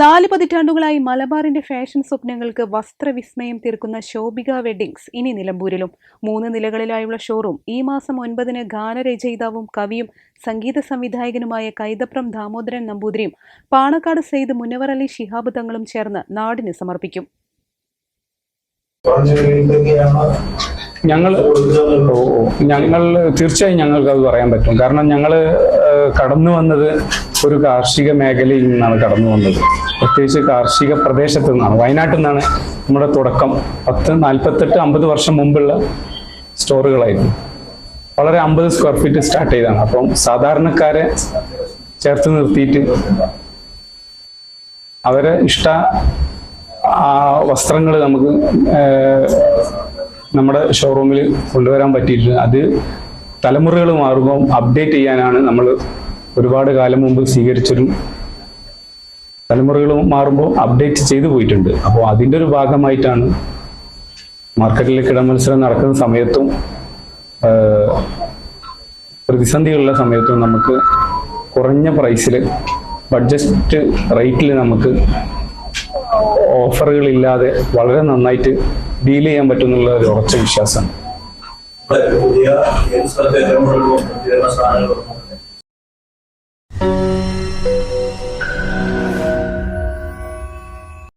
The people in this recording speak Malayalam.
നാല് പതിറ്റാണ്ടുകളായി മലബാറിന്റെ ഫാഷൻ സ്വപ്നങ്ങൾക്ക് വസ്ത്രവിസ്മയം തീർക്കുന്ന ശോഭിക വെഡ്ഡിങ്സ് ഇനി നിലമ്പൂരിലും. മൂന്ന് നിലകളിലായുള്ള ഷോറൂം ഈ മാസം ഒൻപതിന് ഗാനരചയിതാവും കവിയും സംഗീത സംവിധായകനുമായ കൈതപ്രം ദാമോദരൻ നമ്പൂതിരിയും പാണക്കാട് സെയ്ദ് മുനവർ അലി ശിഹാബ് തങ്ങളും ചേർന്ന് നാടിന് സമർപ്പിക്കും. ഞങ്ങൾ ഞങ്ങൾ തീർച്ചയായും ഞങ്ങൾക്ക് അത് പറയാൻ പറ്റും. കാരണം ഞങ്ങൾ കടന്നു വന്നത് ഒരു കാർഷിക മേഖലയിൽ നിന്നാണ് കടന്നു വന്നത്. പ്രത്യേകിച്ച് കാർഷിക പ്രദേശത്ത് നിന്നാണ്. വയനാട്ടിൽ നിന്നാണ് നമ്മുടെ തുടക്കം. പത്ത് നാൽപ്പത്തെട്ട് അമ്പത് വർഷം മുമ്പുള്ള സ്റ്റോറുകളായിരുന്നു. വളരെ അമ്പത് സ്ക്വയർ ഫീറ്റ് സ്റ്റാർട്ട് ചെയ്താണ് അപ്പം സാധാരണക്കാരെ ചേർത്ത് നിർത്തിയിട്ട് അവരെ ഇഷ്ട വസ്ത്രങ്ങൾ നമുക്ക് നമ്മുടെ ഷോറൂമിൽ കൊണ്ടുവരാൻ പറ്റിയിട്ടുണ്ട്. അത് തലമുറകൾ മാറുമ്പോൾ അപ്ഡേറ്റ് ചെയ്യാനാണ് നമ്മൾ ഒരുപാട് കാലം മുമ്പ് സ്വീകരിച്ചൊരു തലമുറകൾ മാറുമ്പോൾ അപ്ഡേറ്റ് ചെയ്തു പോയിട്ടുണ്ട്. അപ്പോൾ അതിന്റെ ഒരു ഭാഗമായിട്ടാണ് മാർക്കറ്റിലെ കിടമത്സരം നടക്കുന്ന സമയത്തും പ്രതിസന്ധികളുള്ള സമയത്തും നമുക്ക് കുറഞ്ഞ പ്രൈസിൽ ബഡ്ജറ്റ് റേറ്റിൽ നമുക്ക് ഓഫറുകളില്ലാതെ വളരെ നന്നായിട്ട് ഡീൽ ചെയ്യാൻ പറ്റുന്നുള്ള ഒരു ഉറച്ച വിശ്വാസമാണ്.